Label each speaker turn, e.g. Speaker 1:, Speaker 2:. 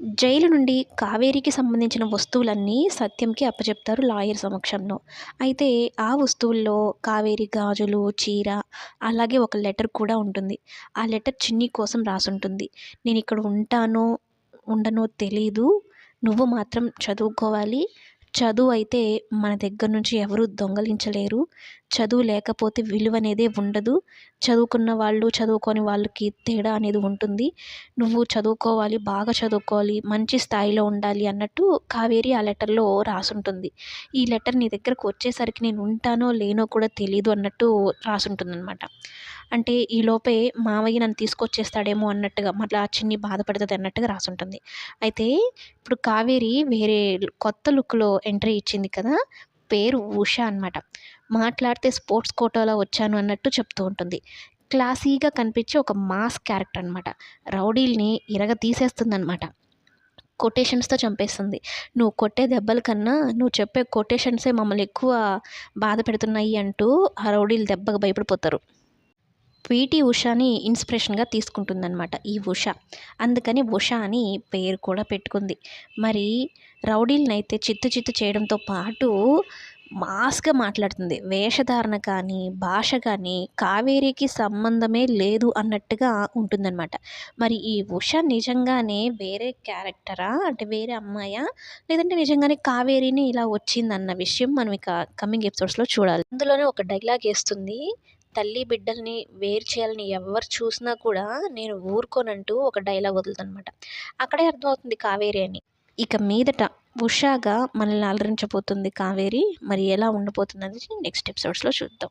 Speaker 1: Jail నుండి కావేరికి సంబంధించిన వస్తువులన్నీ సత్యంకి అప్పచెప్తారు లాయర్ సమక్షంలో. అయితే ఆ వస్తువుల్లో కావేరి గాజులు చీర అలాగే ఒక లెటర్ కూడా ఉంటుంది. ఆ లెటర్ చిన్ని కోసం రాసుంటుంది. నేను ఇక్కడ ఉంటానో ఉండనో తెలీదు. నువ్వు మాత్రం చదువుకోవాలి. చదువు అయితే మన దగ్గర నుంచి ఎవరు దొంగలించలేరు. చదువు లేకపోతే విలువ అనేది ఉండదు. చదువుకున్న వాళ్ళు చదువుకోని వాళ్ళకి తేడా అనేది ఉంటుంది. నువ్వు చదువుకోవాలి బాగా చదువుకోవాలి మంచి స్థాయిలో ఉండాలి అన్నట్టు కావేరి ఆ లెటర్లో రాసుంటుంది. ఈ లెటర్ నీ దగ్గరకు వచ్చేసరికి నేను ఉంటానో లేనో కూడా తెలీదు అన్నట్టు రాసుంటుంది అనమాట అంటే ఈ లోపే మావయ్య నన్ను తీసుకొచ్చేస్తాడేమో అన్నట్టుగా మళ్ళీ చిన్ని బాధపడుతుంది అన్నట్టుగా రాసుంటుంది. అయితే ఇప్పుడు కావేరి వేరే కొత్త లుక్లో ఎంట్రీ ఇచ్చింది కదా? పేరు ఉష అనమాట మాట్లాడితే స్పోర్ట్స్ కోటాలో వచ్చాను అన్నట్టు చెప్తూ ఉంటుంది. క్లాసీగా కనిపించే ఒక మాస్ క్యారెక్టర్ అనమాట రౌడీల్ని ఇరగ తీసేస్తుంది కొటేషన్స్తో చంపేస్తుంది. నువ్వు కొట్టే దెబ్బల కన్నా నువ్వు చెప్పే కొటేషన్సే మమ్మల్ని ఎక్కువ బాధ పెడుతున్నాయి అంటూ ఆ రౌడీలు దెబ్బకు భయపడిపోతారు. పీటీ ఉషాని ఇన్స్పిరేషన్గా తీసుకుంటుందన్నమాట ఈ ఉష. అందుకని ఉష అని పేరు కూడా పెట్టుకుంది. మరి రౌడీలనైతే అయితే చిత్తు చిత్తు చేయడంతో పాటు మాస్గా మాట్లాడుతుంది. వేషధారణ కానీ భాష కానీ కావేరికి సంబంధమే లేదు అన్నట్టుగా ఉంటుందన్నమాట. మరి ఈ ఉష నిజంగానే వేరే క్యారెక్టరా? అంటే వేరే అమ్మాయా? లేదంటే నిజంగానే కావేరిని ఇలా వచ్చిందన్న విషయం మనం ఇక కమింగ్ ఎపిసోడ్స్లో చూడాలి. అందులోనే ఒక డైలాగ్ వేస్తుంది. తల్లి బిడ్డల్ని వేరు చేయాలని ఎవరు చూసినా కూడా నేను ఊరుకోనంటూ ఒక డైలాగ్ వదులుతుందనమాట అక్కడే అర్థమవుతుంది కావేరి అని. ఇక మీదట ఉషాగా మనల్ని అలరించబోతుంది కావేరి. మరి ఎలా ఉండబోతుంది అనేది నెక్స్ట్ ఎపిసోడ్స్లో చూద్దాం.